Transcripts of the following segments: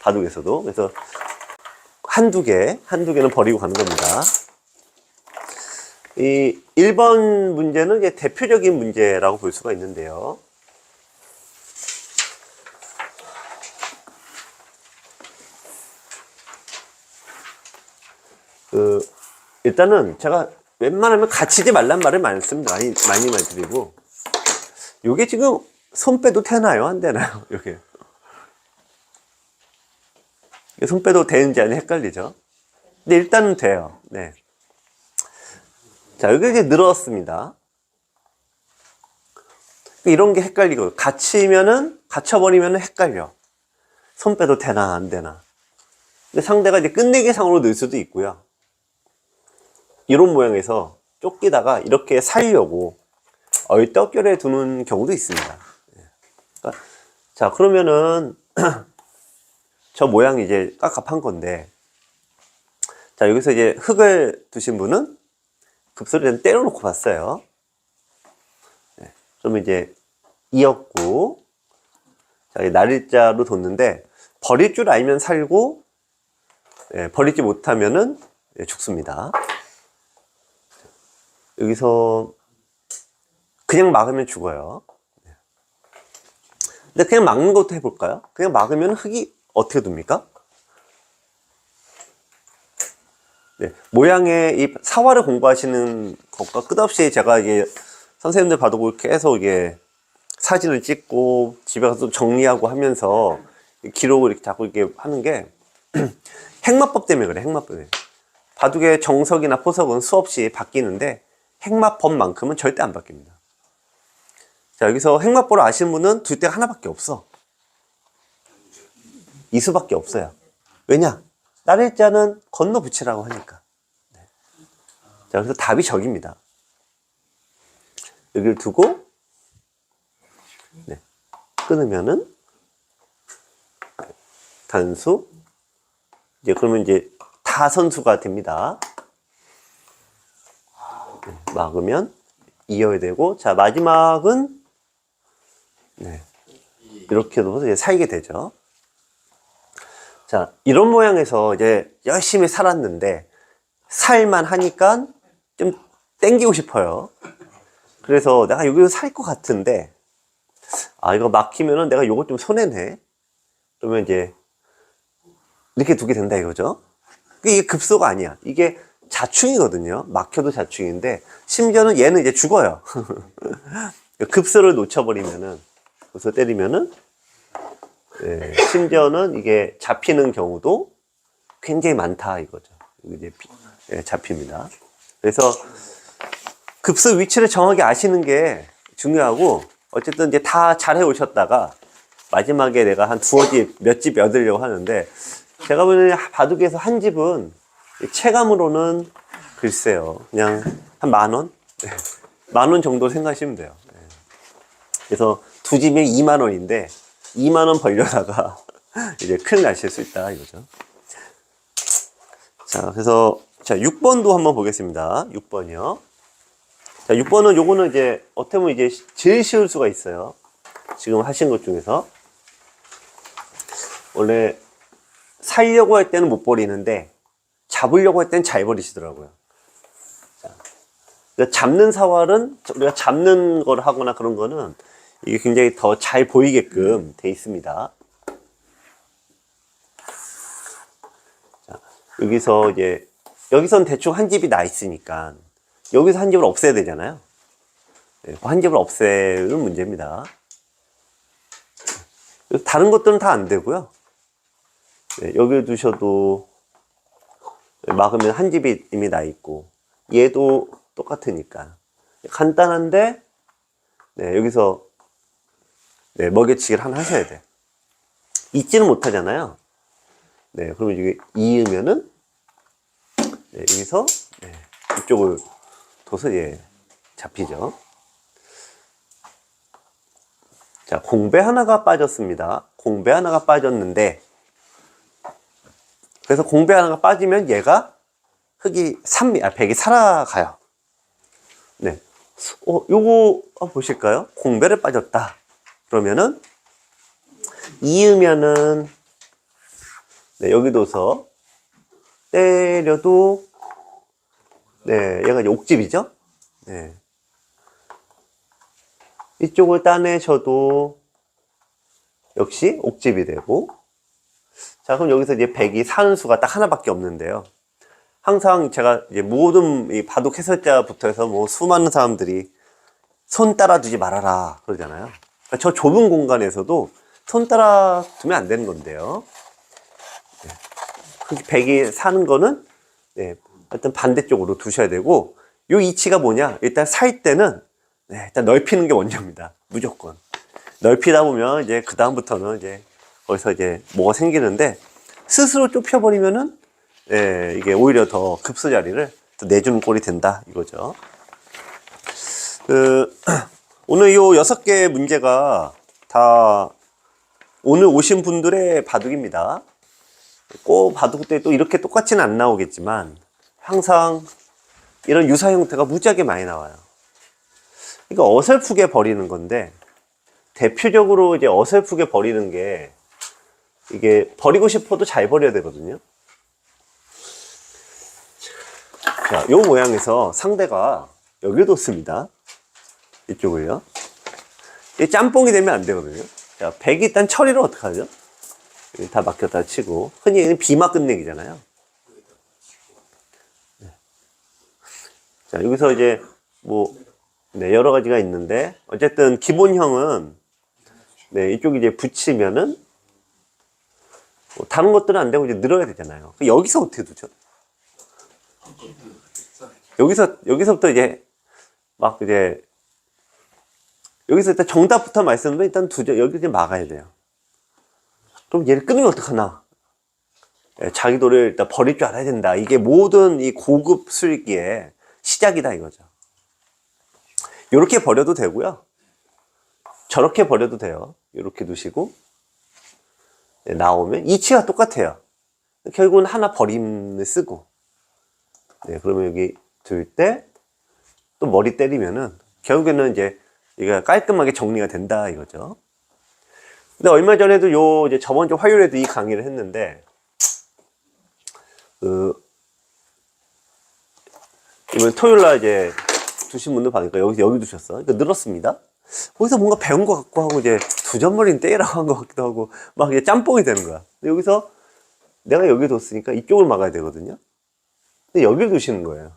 바둑에서도. 그래서 한두 개, 한두 개는 버리고 가는 겁니다. 이 1번 문제는 이제 대표적인 문제라고 볼 수가 있는데요. 그, 일단은 제가 웬만하면 갇히지 말란 말을 말씀 많이, 많이 많이 드리고, 요게 지금 손 빼도 되나요? 안 되나요? 이게 손 빼도 되는지 아닌지 헷갈리죠? 근데 일단은 돼요. 네. 자, 여기 이제 늘었습니다. 이런 게 헷갈리고, 갇히면은, 갇혀버리면은 헷갈려. 손 빼도 되나, 안 되나. 근데 상대가 이제 끝내기 상으로 넣을 수도 있고요. 이런 모양에서 쫓기다가 이렇게 살려고 얼떨결에 두는 경우도 있습니다. 예. 그러니까 자, 그러면은, 저 모양이 이제 깝깝한 건데, 자, 여기서 이제 흙을 두신 분은 급소리를 때려놓고 봤어요. 네. 그러면 이제 이었고, 자, 이 날일자로 뒀는데, 버릴 줄 알면 살고, 예, 버리지 못하면은 예, 죽습니다. 여기서 그냥 막으면 죽어요. 네. 근데 그냥 막는 것도 해볼까요? 그냥 막으면 흙이 어떻게 됩니까? 네, 모양의 이 사화를 공부하시는 것과 끝없이 제가 이게 선생님들 봐도 계속 이게 사진을 찍고 집에 가서 정리하고 하면서 기록을 이렇게 자꾸 이렇게 하는 게 핵마법 때문에 그래, 핵마법. 바둑의 정석이나 포석은 수없이 바뀌는데 핵마법만큼은 절대 안 바뀝니다. 자, 여기서 핵마법을 아시는 분은 둘 데가 하나밖에 없어. 이 수밖에 없어요. 왜냐? 날일자는 건너 붙이라고 하니까. 네. 자, 그래서 답이 적입니다. 여기를 두고, 네. 끊으면은, 단수, 이제 그러면 이제 다 선수가 됩니다. 네, 막으면 이어야 되고, 자, 마지막은, 네. 이렇게 둬서 이제 살게 되죠. 자, 이런 모양에서 이제 열심히 살았는데, 살만 하니까 좀 땡기고 싶어요. 그래서 내가 여기서 살 것 같은데, 아, 이거 막히면은 내가 요거 좀 손해네. 그러면 이제, 이렇게 두게 된다 이거죠. 이게 급소가 아니야. 이게 자충이거든요. 막혀도 자충인데, 심지어는 얘는 이제 죽어요. 급소를 놓쳐버리면은, 그래서 때리면은, 예, 심지어는 이게 잡히는 경우도 굉장히 많다 이거죠. 비- 예, 잡힙니다. 그래서 급수 위치를 정확히 아시는 게 중요하고 어쨌든 이제 다 잘해 오셨다가 마지막에 내가 한 두어 집, 몇 집 얻으려고 하는데 제가 보는 바둑에서 한 집은 체감으로는 글쎄요. 그냥 한 만 원? 네. 만원 정도 생각하시면 돼요. 네. 그래서 두 집이면 2만 원인데 2만 원 벌려다가 이제 큰일 나실 수 있다 이거죠. 자, 그래서 자, 6번도 한번 보겠습니다. 6번이요. 자, 6번은 요거는 이제 어떻게 보면 이제 제일 쉬울 수가 있어요. 지금 하신 것 중에서 원래 살려고 할 때는 못 버리는데 잡으려고 할 때는 잘 버리시더라고요. 자, 잡는 사활은 우리가 잡는 걸 하거나 그런 거는 이게 굉장히 더 잘 보이게끔 돼 있습니다. 자, 여기서 이제 여기선 대충 한 집이 나 있으니까 여기서 한 집을 없애야 되잖아요. 네, 한 집을 없애는 문제입니다. 다른 것들은 다 안 되고요. 네, 여기 두셔도 막으면 한 집이 이미 나 있고 얘도 똑같으니까 간단한데 네, 여기서 네, 먹여치기를 하나 하셔야 돼. 잊지는 못하잖아요. 네, 그러면 이게 이으면은 네, 여기서 네, 이쪽을 둬서 예, 잡히죠. 자, 공배 하나가 빠졌습니다. 공배 하나가 빠졌는데 그래서 공배 하나가 빠지면 얘가 흙이 3, 아, 100이 살아가요. 네. 어, 요거 한번 보실까요? 공배를 빠졌다. 그러면은 이으면은 네, 여기도서 때려도 네, 얘가 옥집이죠? 네. 이쪽을 따내셔도 역시 옥집이 되고 자, 그럼 여기서 이제 백이 사는 수가 딱 하나밖에 없는데요. 항상 제가 이제 모든 이 바둑 해설자부터 해서 뭐 수많은 사람들이 손 따라두지 말아라 그러잖아요. 그러니까 저 좁은 공간에서도 손 따라 두면 안 되는 건데요. 네. 그 백이 사는 거는 네, 일단 반대쪽으로 두셔야 되고 요 이치가 뭐냐? 일단 살 때는 네, 일단 넓히는 게 먼저입니다. 무조건. 넓히다 보면 이제 그 다음부터는 이제 거기서 이제 뭐가 생기는데 스스로 좁혀버리면은 예, 이게 오히려 더 급수 자리를 또 내주는 꼴이 된다 이거죠. 그 오늘 요 여섯 개의 문제가 다 오늘 오신 분들의 바둑입니다. 꼭 바둑 때 또 이렇게 똑같지는 안 나오겠지만 항상 이런 유사 형태가 무지하게 많이 나와요. 그러니까 어설프게 버리는 건데 대표적으로 이제 어설프게 버리는 게 이게 버리고 싶어도 잘 버려야 되거든요. 자, 요 모양에서 상대가 여기를 뒀습니다. 이쪽을요. 이 짬뽕이 되면 안 되거든요. 자, 백이 일단 처리를 어떻게 하죠? 다 막혔다 치고 흔히 비막 끝내기잖아요. 네. 자, 여기서 이제 뭐 네, 여러 가지가 있는데 어쨌든 기본형은 네, 이쪽 이제 붙이면은 뭐 다른 것들은 안 되고 이제 늘어야 되잖아요. 여기서 어떻게 두죠? 여기서 여기서부터 이제 막 이제 여기서 일단 정답부터 말씀드리면 일단 두죠. 여기 이제 막아야 돼요. 그럼 얘를 끊으면 어떡하나? 예, 자기 돌을 일단 버릴 줄 알아야 된다. 이게 모든 이 고급 술기의 시작이다 이거죠. 이렇게 버려도 되고요. 저렇게 버려도 돼요. 이렇게 두시고 네, 나오면 이치가 똑같아요. 결국은 하나 버림을 쓰고 네, 그러면 여기 둘 때 또 머리 때리면은 결국에는 이제 이게 깔끔하게 정리가 된다 이거죠. 근데 얼마 전에도 요 이제 저번 주 화요일에도 이 강의를 했는데 그 이번 토요일 날 이제 두신 분들 봐니까 여기 여기 두셨어. 그러니까 늘었습니다. 거기서 뭔가 배운 것 같고 하고 이제 두 점머리는 떼라고 한 것 같기도 하고 막 이제 짬뽕이 되는 거야. 근데 여기서 내가 여기 뒀으니까 이쪽을 막아야 되거든요. 근데 여기를 두시는 거예요.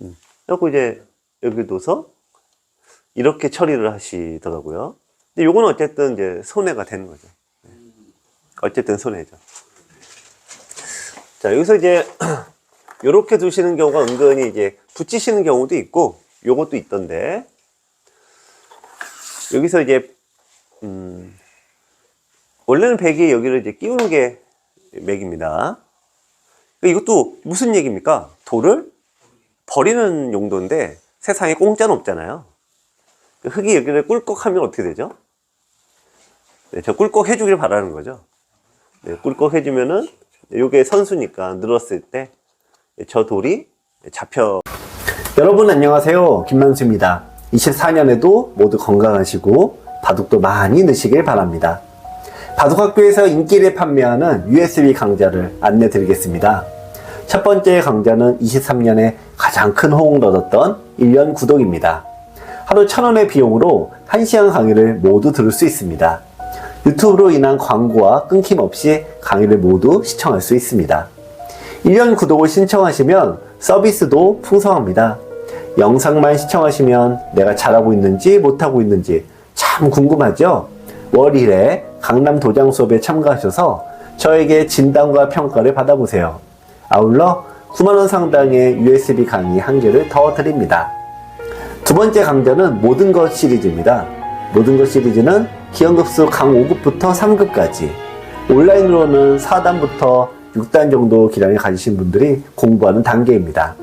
음. 그래갖고 이제 여기 둬서 이렇게 처리를 하시더라고요. 근데 요거는 어쨌든 이제 손해가 되는 거죠. 네. 어쨌든 손해죠. 자, 여기서 이제 요렇게 두시는 경우가 은근히 이제 붙이시는 경우도 있고 요것도 있던데 여기서 이제 음 원래는 백이 여기를 이제 끼우는 게 맥입니다. 이것도 무슨 얘기입니까? 돌을 버리는 용도인데 세상에 공짜는 없잖아요. 흙이 여기를 꿀꺽하면 어떻게 되죠? 네, 저 꿀꺽 해주길 바라는 거죠. 네, 꿀꺽 해주면은 요게 선수니까 늘었을 때 저 돌이 잡혀. 여러분 안녕하세요. 김만수입니다. 24년에도 모두 건강하시고 바둑도 많이 넣으시길 바랍니다. 바둑학교에서 인기를 판매하는 USB 강좌를 안내 드리겠습니다. 첫 번째 강좌는 23년에 가장 큰 호응을 얻었던 1년 구독입니다. 하루 천원의 비용으로 1시간 강의를 모두 들을 수 있습니다. 유튜브로 인한 광고와 끊김없이 강의를 모두 시청할 수 있습니다. 1년 구독을 신청하시면 서비스도 풍성합니다. 영상만 시청하시면 내가 잘하고 있는지 못하고 있는지 참 궁금하죠? 월 1회 강남 도장 수업에 참가하셔서 저에게 진단과 평가를 받아보세요. 아울러 9만원 상당의 USB 강의 한 개를 더 드립니다. 두 번째 강좌는 모든 것 시리즈입니다. 모든 것 시리즈는 기억급수 강 5급부터 3급까지 온라인으로는 4단부터 6단 정도 기량을 가지신 분들이 공부하는 단계입니다.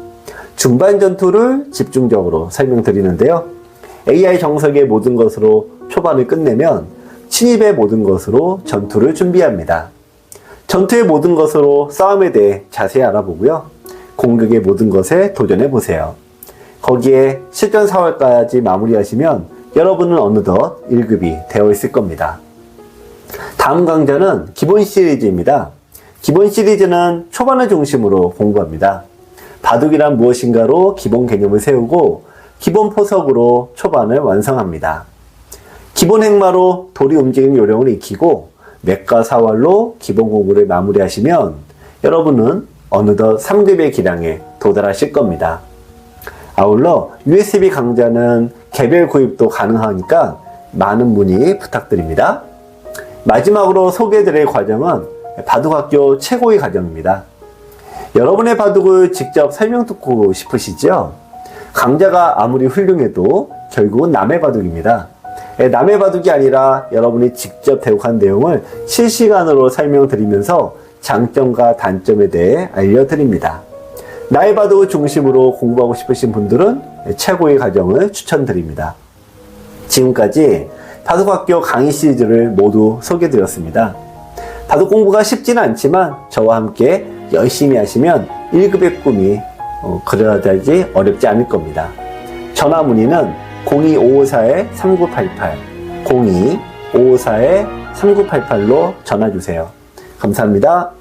중반 전투를 집중적으로 설명드리는데요. AI 정석의 모든 것으로 초반을 끝내면 침입의 모든 것으로 전투를 준비합니다. 전투의 모든 것으로 싸움에 대해 자세히 알아보고요. 공격의 모든 것에 도전해 보세요. 거기에 실전 4월까지 마무리하시면 여러분은 어느덧 1급이 되어 있을 겁니다. 다음 강좌는 기본 시리즈입니다. 기본 시리즈는 초반을 중심으로 공부합니다. 바둑이란 무엇인가로 기본 개념을 세우고 기본 포석으로 초반을 완성합니다. 기본 행마로 돌이 움직이는 요령을 익히고 맥과 사활로 기본 공부를 마무리하시면 여러분은 어느덧 3급의 기량에 도달하실 겁니다. 아울러 USB 강좌는 개별 구입도 가능하니까 많은 문의 부탁드립니다. 마지막으로 소개해드릴 과정은 바둑학교 최고의 과정입니다. 여러분의 바둑을 직접 설명 듣고 싶으시죠? 강좌가 아무리 훌륭해도 결국은 남의 바둑입니다. 예, 남의 바둑이 아니라 여러분이 직접 대국한 내용을 실시간으로 설명드리면서 장점과 단점에 대해 알려드립니다. 바둑을 중심으로 공부하고 싶으신 분들은 최고의 과정을 추천드립니다. 지금까지 바둑학교 강의 시리즈를 모두 소개드렸습니다. 바둑 공부가 쉽지는 않지만 저와 함께 열심히 하시면 1급의 꿈이 어, 그려지지 어렵지 않을 겁니다. 전화 문의는 02-554-3988, 02-554-3988로 전화 주세요. 감사합니다.